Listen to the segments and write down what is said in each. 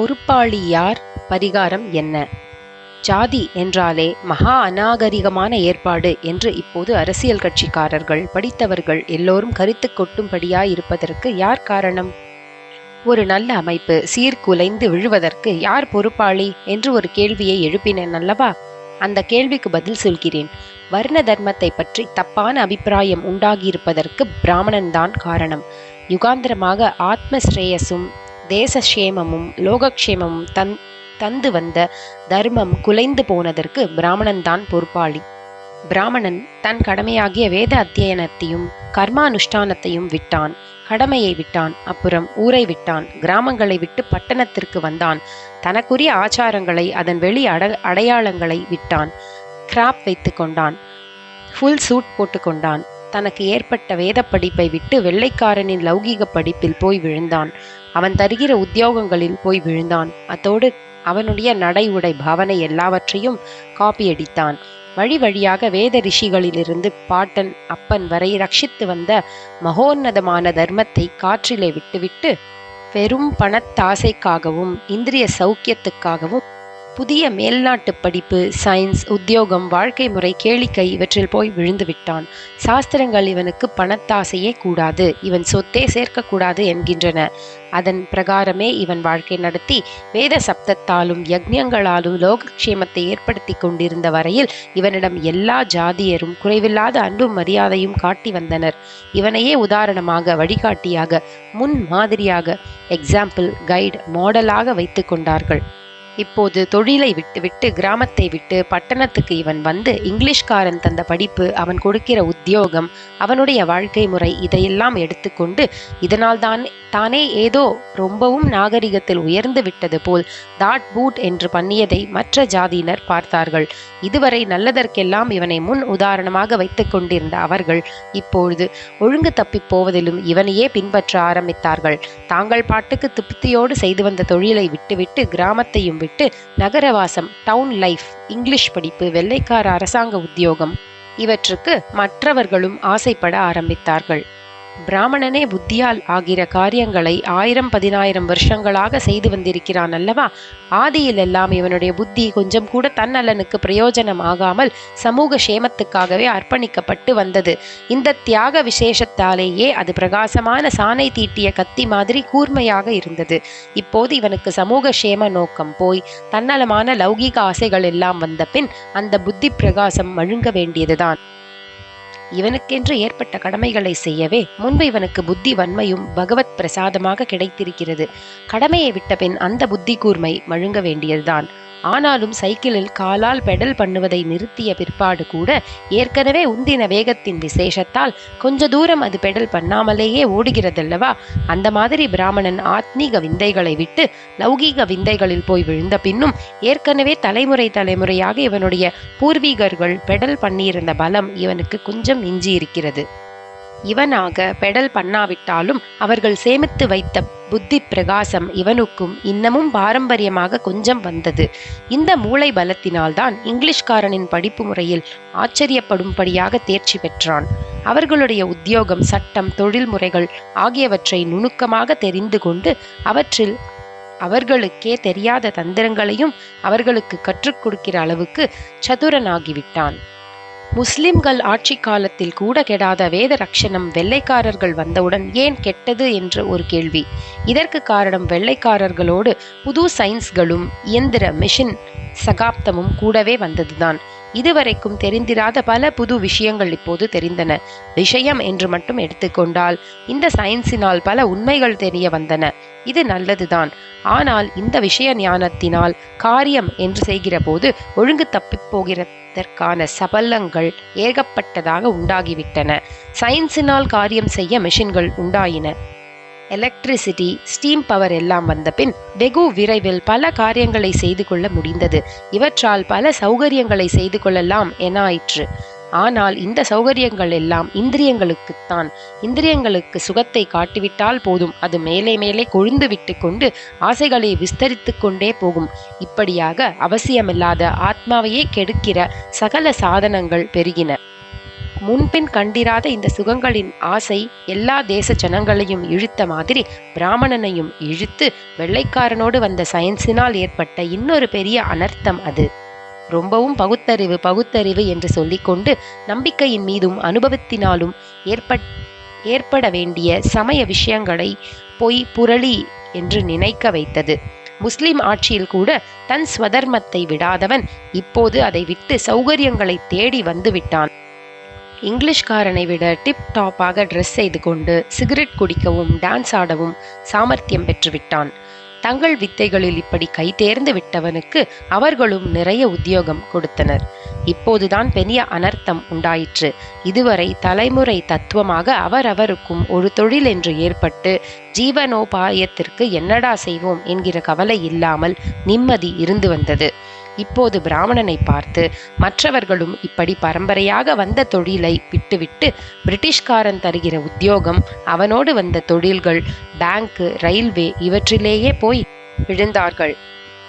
பொறுப்பாளி யார் பரிகாரம் என்ன? ஜாதி என்றாலே மகா அநாகரிகமான ஏற்பாடு என்று இப்போது அரசியல் கட்சிக்காரர்கள் படித்தவர்கள் எல்லோரும் கருத்து கொட்டும்படியாயிருப்பதற்கு யார் காரணம்? ஒரு நல்ல அமைப்பு சீர்குலைந்து விழுவதற்கு யார் பொறுப்பாளி என்று ஒரு கேள்வியை எழுப்பினேன் அல்லவா? அந்த கேள்விக்கு பதில் சொல்கிறேன். வர்ண தர்மத்தை பற்றி தப்பான அபிப்பிராயம் உண்டாகியிருப்பதற்கு பிராமணன் தான் காரணம். யுகாந்திரமாக ஆத்மஸ்ரேயஸும் தேசக்ஷேமமும் லோகக்ஷேமமும் தன் தந்து வந்த தர்மம் குலைந்து போனதற்கு பிராமணன் தான் பொறுப்பாளி. பிராமணன் தன் கடமையாகிய வேத அத்தியனத்தையும் கர்மானுஷ்டானத்தையும் விட்டான். கடமையை விட்டான் அப்புறம் ஊரை விட்டான். கிராமங்களை விட்டு பட்டணத்திற்கு வந்தான். தனக்குரிய ஆச்சாரங்களை அதன் வெளி அட அடையாளங்களை விட்டான். கிராப் வைத்து கொண்டான். ஃபுல் சூட் போட்டுக்கொண்டான் தனக்கு ஏற்பட்ட வேத படிப்பை விட்டு வெள்ளைக்காரனின் லௌகீக படிப்பில் போய் விழுந்தான். அவன் தருகிற உத்தியோகங்களில் போய் விழுந்தான். அத்தோடு அவனுடைய நடை உடை பாவனை எல்லாவற்றையும் காப்பியடித்தான். வழி வழியாக வேத ரிஷிகளிலிருந்து பாட்டன் அப்பன் வரை ரட்சித்து வந்த மகோன்னதமான தர்மத்தை காற்றிலே விட்டுவிட்டு பெரும் பணத்தாசைக்காகவும் இந்திரிய சௌக்கியத்துக்காகவும் புதிய மேல்நாட்டு படிப்பு சயின்ஸ் உத்தியோகம் வாழ்க்கை முறை கேளிக்கை இவற்றில் போய் விழுந்து விட்டான் சாஸ்திரங்கள் இவனுக்கு பணத்தாசையே கூடாது இவன் சொத்தே சேர்க்கக்கூடாது என்கின்றன. அதன் பிரகாரமே இவன் வாழ்க்கை நடத்தி வேத சப்தத்தாலும் யக்ஞங்களாலும் லோகக்ஷேமத்தை ஏற்படுத்தி கொண்டிருந்த வரையில் இவனிடம் எல்லா ஜாதியரும் குறைவில்லாத அன்பும் மரியாதையும் காட்டி வந்தனர். இவனையே உதாரணமாக வழிகாட்டியாக முன் மாதிரியாக எக்ஸாம்பிள் கைடு மாடலாக வைத்து கொண்டார்கள். இப்போது தொழிலை விட்டுவிட்டு கிராமத்தை விட்டு பட்டணத்துக்கு இவன் வந்து இங்கிலீஷ்காரன் தந்த படிப்பு அவன் கொடுக்கிற உத்தியோகம் அவனுடைய வாழ்க்கை முறை இதையெல்லாம் எடுத்துக்கொண்டு இதனால் தான் தானே ஏதோ ரொம்பவும் நாகரிகத்தில் உயர்ந்து விட்டது போல் தாட் பூட் என்று பண்ணியதை மற்ற ஜாதியினர் பார்த்தார்கள். இதுவரை நல்லதற்கெல்லாம் இவனை முன் உதாரணமாக வைத்து கொண்டிருந்த அவர்கள் இப்பொழுது ஒழுங்கு தப்பி போவதிலும் இவனையே பின்பற்ற ஆரம்பித்தார்கள். தாங்கள் பாட்டுக்கு திருப்தியோடு செய்து வந்த தொழிலை விட்டுவிட்டு கிராமத்தையும் விட்டு நகரவாசம் டவுன் லைஃப் இங்கிலீஷ் படிப்பு வெள்ளைக்கார அரசாங்க உத்தியோகம். இவற்றுக்கு மற்றவர்களும் ஆசைப்பட ஆரம்பித்தார்கள். பிராமணனே புத்தியால் ஆகிற காரியங்களை ஆயிரம் பதினாயிரம் வருஷங்களாக செய்து வந்திருக்கிறான் அல்லவா? ஆதியில் எல்லாம் இவனுடைய புத்தி கொஞ்சம் கூட தன்னலனுக்கு பிரயோஜனம் ஆகாமல் சமூக சேமத்துக்காகவே அர்ப்பணிக்கப்பட்டு வந்தது. இந்த தியாக விசேஷத்தாலேயே அது பிரகாசமான சாணை தீட்டிய கத்தி மாதிரி கூர்மையாக இருந்தது. இப்போது இவனுக்கு சமூக சேம நோக்கம் போய் தன்னலமான லௌகீக ஆசைகள் எல்லாம் வந்த பின் அந்த புத்தி பிரகாசம் மழுங்க வேண்டியதுதான். இவனுக்கென்று ஏற்பட்ட கடமைகளை செய்யவே முன்பு இவனுக்கு புத்தி வன்மையும் பகவத் பிரசாதமாக கிடைத்திருக்கிறது. கடமையை விட்ட பின் அந்த புத்தி கூர்மை மழுங்க வேண்டியதுதான். ஆனாலும் சைக்கிளில் காலால் பெடல் பண்ணுவதை நிறுத்திய பிற்பாடு கூட ஏற்கனவே உந்தின வேகத்தின் விசேஷத்தால் கொஞ்ச தூரம் அது பெடல் பண்ணாமலேயே ஓடுகிறதல்லவா? அந்த மாதிரி பிராமணன் ஆத்மீக விந்தைகளை விட்டு லௌகீக விந்தைகளில் போய் விழுந்த பின்னும் ஏற்கனவே தலைமுறை தலைமுறையாக இவனுடைய பூர்வீகர்கள் பெடல் பண்ணியிருந்த பலம் இவனுக்கு கொஞ்சம் மிஞ்சி இருக்கிறது இவனாக பெடல் பண்ணாவிட்டாலும் அவர்கள் சேமித்து வைத்த புத்தி பிரகாசம் இவனுக்கும் இன்னமும் பாரம்பரியமாக கொஞ்சம் வந்தது. இந்த மூளை பலத்தினால்தான் இங்கிலீஷ்காரனின் படிப்பு முறையில் ஆச்சரியப்படும்படியாக தேர்ச்சி பெற்றான். அவர்களுடைய உத்தியோகம் சட்டம் தொழில்முறைகள் ஆகியவற்றை நுணுக்கமாக தெரிந்து கொண்டு அவற்றில் அவர்களுக்கே தெரியாத தந்திரங்களையும் அவர்களுக்கு கற்றுக் கொடுக்கிற அளவுக்கு சதுரனாகிவிட்டான். முஸ்லிம்கள் ஆட்சி காலத்தில் கூட கெடாத வேத ரக்ஷணம் வெள்ளைக்காரர்கள் வந்தவுடன் ஏன் கெட்டது என்ற ஒரு கேள்வி. இதற்கு காரணம் வெள்ளைக்காரர்களோடு புது சயின்ஸ்களும் இயந்திர மிஷின் சகாப்தமும் கூடவே வந்ததுதான். இதுவரைக்கும் தெரிந்திராத பல புது விஷயங்கள் இப்போது தெரிந்தன. விஷயம் என்று மட்டும் எடுத்துக்கொண்டால் இந்த சயின்ஸினால் பல உண்மைகள் தெரிய வந்தன. இது நல்லதுதான். ஆனால் இந்த விஷய ஞானத்தினால் காரியம் என்று செய்கிற போது ஒழுங்கு தப்பிப் போகிற போகிறதற்கான சபலங்கள் ஏகப்பட்டதாக உண்டாகிவிட்டன. சயின்ஸினால் காரியம் செய்ய மெஷின்கள் உண்டாயின. எலக்ட்ரிசிட்டி ஸ்டீம் பவர் எல்லாம் வந்த பின் வெகு விரைவில் பல காரியங்களை செய்து கொள்ள முடிந்தது. இவற்றால் பல சௌகரியங்களை செய்து கொள்ளலாம் என ஆயிற்று. ஆனால் இந்த சௌகரியங்கள் எல்லாம் இந்திரியங்களுக்குத்தான். இந்திரியங்களுக்கு சுகத்தை காட்டிவிட்டால் போதும். அது மேலே மேலே கொழுந்து விட்டு கொண்டு ஆசைகளை விஸ்தரித்து கொண்டே போகும். இப்படியாக அவசியமில்லாத ஆத்மாவையே கெடுக்கிற சகல சாதனங்கள் பெருகின. முன்பின் கண்டிராத இந்த சுகங்களின் ஆசை எல்லா தேச ஜனங்களையும் இழுத்த மாதிரி பிராமணனையும் இழுத்து வெள்ளைக்காரனோடு வந்த சயின்ஸினால் ஏற்பட்ட இன்னொரு பெரிய அனர்த்தம் அது. ரொம்பவும் பகுத்தறிவு பகுத்தறிவு என்று சொல்லிக்கொண்டு நம்பிக்கையின் மீதும் அனுபவத்தினாலும் ஏற்பட் ஏற்பட வேண்டிய சமய விஷயங்களை பொய் புரளி என்று நினைக்க வைத்தது. முஸ்லிம் ஆட்சியில் கூட தன் ஸ்வதர்மத்தை விடாதவன் இப்போது அதை விட்டு சௌகரியங்களை தேடி வந்து விட்டான். இங்கிலீஷ்காரனை விட டிப் டாப்பாக ட்ரெஸ் செய்து கொண்டு சிகரெட் குடிக்கவும் டான்ஸ் ஆடவும் சாமர்த்தியம் பெற்றுவிட்டான் தங்கள் வித்தைகளில் இப்படி கை தேர்ந்து விட்டவனுக்கு அவர்களும் நிறைய உத்தியோகம் கொடுத்தனர். இப்போதுதான் பெரிய அனர்த்தம் உண்டாயிற்று. இதுவரை தலைமுறை தத்துவமாக அவரவருக்கும் ஒரு தொழில் என்று ஏற்பட்டு ஜீவனோபாயத்திற்கு என்னடா செய்வோம்? என்கிற கவலை இல்லாமல் நிம்மதி இருந்து வந்தது. இப்போது பிராமணனை பார்த்து மற்றவர்களும் இப்படி பரம்பரையாக வந்த தொழிலை விட்டுவிட்டு பிரிட்டிஷ்காரன் தருகிற உத்தியோகம் அவனோடு வந்த தொழில்கள் பேங்க் ரயில்வே இவற்றிலேயே போய் விழுந்தார்கள்.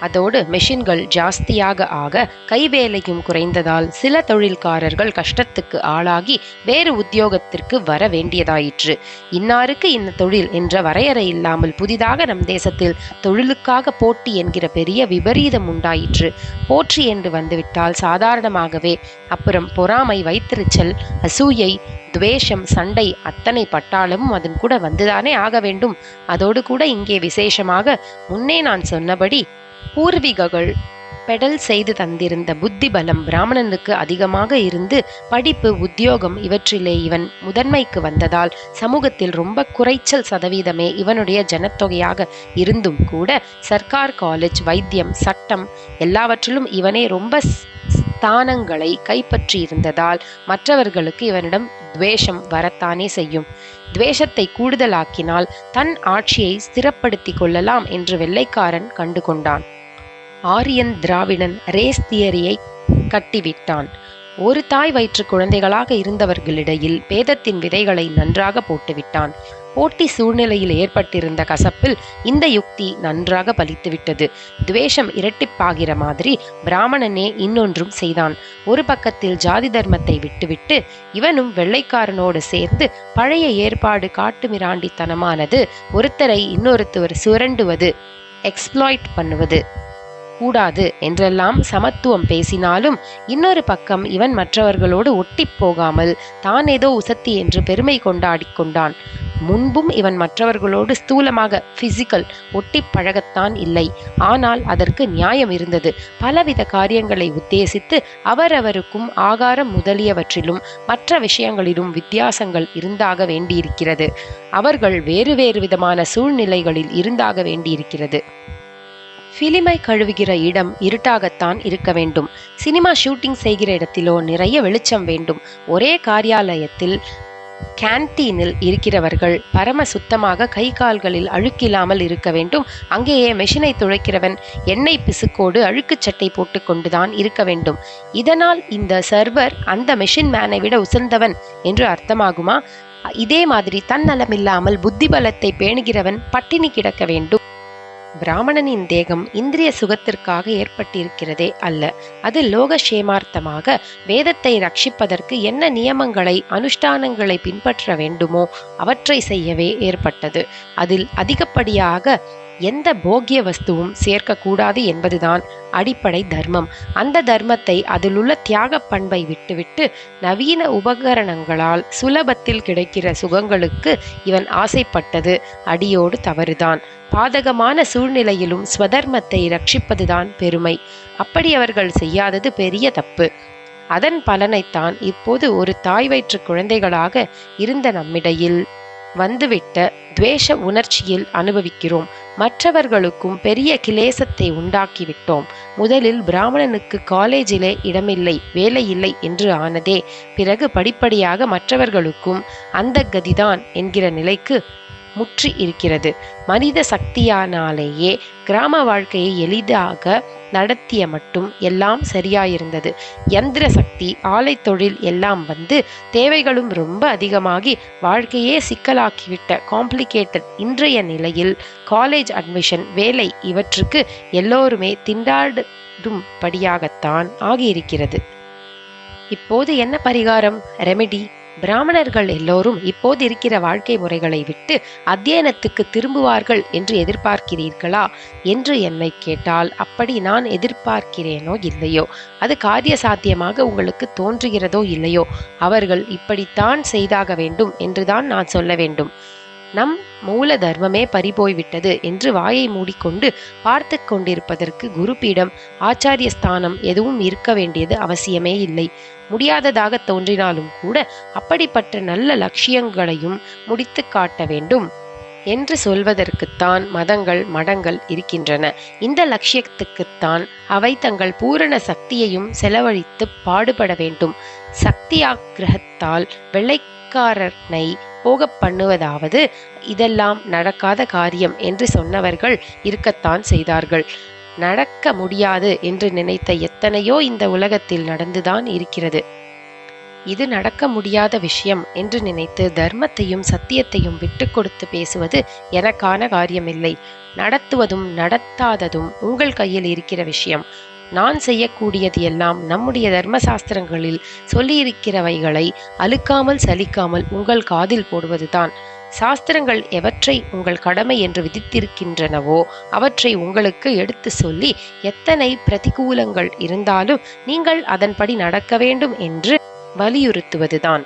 அதோடு மெஷின்கள் ஜாஸ்தியாக ஆக கைவேலையும் குறைந்ததால் சில தொழில்காரர்கள் கஷ்டத்துக்கு ஆளாகி வேறு உத்தியோகத்திற்கு வர வேண்டியதாயிற்று. இன்னாருக்கு இந்த தொழில் என்ற வரையறை இல்லாமல் புதிதாக நம் தேசத்தில் தொழிலுக்காக போட்டி என்கிற பெரிய விபரீதம் உண்டாயிற்று. போற்றி என்று வந்துவிட்டால் சாதாரணமாகவே அப்புறம் பொறாமை வைத்திருச்சல் அசூயை துவேஷம் சண்டை அத்தனை பட்டாளமும் அதன் கூட வந்துதானே ஆக வேண்டும். அதோடு கூட இங்கே விசேஷமாக முன்னே நான் சொன்னபடி பூர்வீகங்கள் பெடல் செய்து தந்திருந்த புத்தி பலம் பிராமணனுக்கு அதிகமாக இருந்து படிப்பு உத்தியோகம் இவற்றிலே இவன் முதன்மைக்கு வந்ததால் சமூகத்தில் ரொம்ப குறைச்சல் சதவீதமே இவனுடைய ஜனத்தொகையாக இருந்தும் கூட சர்க்கார் காலேஜ் வைத்தியம் சட்டம் எல்லாவற்றிலும் இவனே ரொம்ப ஸ்தானங்களை கைப்பற்றி இருந்ததால் மற்றவர்களுக்கு இவனிடம் துவேஷம் வரத்தானே செய்யும். துவேஷத்தை கூடுதலாக்கினால் தன் ஆட்சியை ஸ்திரப்படுத்தி கொள்ளலாம் என்று வெள்ளைக்காரன் கண்டு கொண்டான் ஆரியன் திராவிடன் ரேஸ் தியரியை கட்டிவிட்டான். ஒரு தாய் வயிற்று குழந்தைகளாக இருந்தவர்களிடையில் பேதத்தின் விதைகளை நன்றாக போட்டுவிட்டான். போட்டி சூழ்நிலையில் ஏற்பட்டிருந்த கசப்பில் இந்த யுக்தி நன்றாக பலித்துவிட்டது. துவேஷம் இரட்டிப்பாகிற மாதிரி பிராமணனே இன்னொன்றும் செய்தான். ஒரு பக்கத்தில் ஜாதி தர்மத்தை விட்டுவிட்டு இவனும் வெள்ளைக்காரனோடு சேர்ந்து பழைய ஏற்பாடு காட்டுமிராண்டித்தனமானது ஒருத்தரை இன்னொருத்தவர் சுரண்டுவது எக்ஸ்ப்ளாய்ட் பண்ணுவது. கூடாது என்றெல்லாம் சமத்துவம் பேசினாலும் இன்னொரு பக்கம் இவன் மற்றவர்களோடு ஒட்டிப் போகாமல் தான் ஏதோ உசத்தி என்று பெருமை கொண்டாடி கொண்டான். முன்பும் இவன் மற்றவர்களோடு ஸ்தூலமாக பிசிக்கல் ஒட்டி பழகத்தான் இல்லை. ஆனால் அதற்கு நியாயம் இருந்தது. பலவித காரியங்களை உத்தேசித்து அவரவருக்கும் ஆகாரம் முதலியவற்றிலும் மற்ற விஷயங்களிலும் வித்தியாசங்கள் இருந்தாக வேண்டியிருக்கிறது. அவர்கள் வேறு வேறு விதமான சூழ்நிலைகளில் இருந்தாக வேண்டியிருக்கிறது. பிலிமை கழுவுகிற இடம் இருட்டாகத்தான் இருக்க வேண்டும். சினிமா ஷூட்டிங் செய்கிற இடத்திலோ நிறைய வெளிச்சம் வேண்டும். ஒரே காரியாலயத்தில் கேன்டீனில் இருக்கிறவர்கள் பரம சுத்தமாக கை கால்களில் அழுக்கில்லாமல் இருக்க வேண்டும். அங்கேயே மெஷினை துளைக்கிறவன் எண்ணெய் பிசுக்கோடு அழுக்குச் சட்டை போட்டுக்கொண்டுதான் இருக்க வேண்டும். இதனால் இந்த சர்வர் அந்த மெஷின் மேனை விட உசந்தவன் என்று அர்த்தமாகுமா? இதே மாதிரி தன்னலமில்லாமல் புத்தி பலத்தை பேணுகிறவன் பட்டினி கிடக்க வேண்டும். பிராமணனின் தேகம் இந்திரிய சுகத்திற்காக ஏற்பட்டிருக்கிறதே அல்ல. அது லோகக்ஷேமார்த்தமாக வேதத்தை ரட்சிப்பதற்கு என்ன நியமங்களை அனுஷ்டானங்களை பின்பற்ற வேண்டுமோ அவற்றை செய்யவே ஏற்பட்டது. அதில் அதிகப்படியாக எந்த போக்கிய வஸ்துவும் சேர்க்கக்கூடாது என்பதுதான் அடிப்படை தர்மம். அந்த தர்மத்தை அதிலுள்ள தியாக பண்பை விட்டுவிட்டு நவீன உபகரணங்களால் சுலபத்தில் கிடைக்கிற சுகங்களுக்கு இவன் ஆசைப்பட்டது. அடியோடு தவறுதான். பாதகமான சூழ்நிலையிலும் ஸ்வதர்மத்தை ரட்சிப்பதுதான் பெருமை. அப்படி அவர்கள் செய்யாதது பெரிய தப்பு. அதன் பலனைத்தான் இப்போது ஒரு தாய் வயிற்று குழந்தைகளாக இருந்த நம்மிடையில் வந்துவிட்ட துவேஷ உணர்ச்சியில் அனுபவிக்கிறோம். மற்றவர்களுக்கும் பெரிய கிளேசத்தை உண்டாக்கிவிட்டோம். முதலில் பிராமணனுக்கு காலேஜிலே இடமில்லை வேலை இல்லை என்று ஆனதே. பிறகு படிப்படியாக மற்றவர்களுக்கும் அந்த கதிதான் என்கிற நிலைக்கு முற்றி இருக்கிறது. மனித சக்தியானாலேயே கிராம வாழ்க்கையை எளிதாக நடத்திய மட்டும் எல்லாம் சரியாயிருந்தது. எந்திர சக்தி ஆலை தொழில் எல்லாம் வந்து தேவைகளும் ரொம்ப அதிகமாகி வாழ்க்கையே சிக்கலாக்கிவிட்ட காம்ப்ளிகேட்டட் இன்றைய நிலையில் காலேஜ் அட்மிஷன் வேலை இவற்றுக்கு எல்லோருமே திண்டாடும் படியாகத்தான் ஆகியிருக்கிறது. இப்போது என்ன பரிகாரம்? ரெமெடி பிராமணர்கள் எல்லோரும் இப்போது இருக்கிற வாழ்க்கை முறைகளை விட்டு அத்தியனத்துக்கு திரும்புவார்கள் என்று எதிர்பார்க்கிறீர்களா என்று என்னை கேட்டால் அப்படி நான் எதிர்பார்க்கிறேனோ இல்லையோ? அது காரிய சாத்தியமாக உங்களுக்கு தோன்றுகிறதோ இல்லையோ? அவர்கள் இப்படித்தான் செய்தாக வேண்டும் என்றுதான் நான் சொல்ல வேண்டும். நம் மூல தர்மமே பறிபோய்விட்டது என்று வாயை மூடிக்கொண்டு பார்த்து கொண்டிருப்பதற்கு குருபீடம் ஆச்சாரிய ஸ்தானம் எதுவும் இருக்க வேண்டியது அவசியமே இல்லை. முடியாததாக தோன்றினாலும் கூட அப்படிப்பட்ட நல்ல லட்சியங்களையும் முடித்து காட்ட வேண்டும் என்று சொல்வதற்குத்தான் மதங்கள் மடங்கள் இருக்கின்றன. இந்த லட்சியத்துக்குத்தான் அவை தங்கள் பூரண சக்தியையும் செலவழித்து பாடுபட வேண்டும். சக்தியாகிரகத்தால் வெள்ளைக்காரனை போக பண்ணுவதாவது இதெல்லாம் நடக்காத காரியம் என்று சொன்னவர்கள் இருக்கத்தான் செய்தார்கள். நடக்க முடியாது என்று நினைத்த எத்தனையோ இந்த உலகத்தில் நடந்துதான் இருக்கிறது. இது நடக்க முடியாத விஷயம் என்று நினைத்து தர்மத்தையும் சத்தியத்தையும் விட்டு கொடுத்து பேசுவது எனக்கான காரியமில்லை. நடத்துவதும் நடத்தாததும் உங்கள் கையில் இருக்கிற விஷயம். நான் செய்யக்கூடியது எல்லாம் நம்முடைய தர்ம சாஸ்திரங்களில் சொல்லியிருக்கிறவைகளை அழுக்காமல் சலிக்காமல் உங்கள் காதில் போடுவதுதான். சாஸ்திரங்கள் எவற்றை உங்கள் கடமை என்று விதித்திருக்கின்றனவோ அவற்றை உங்களுக்கு எடுத்து சொல்லி எத்தனை பிரதிகூலங்கள் இருந்தாலும் நீங்கள் அதன்படி நடக்க வேண்டும் என்று வலியுறுத்துவதுதான்.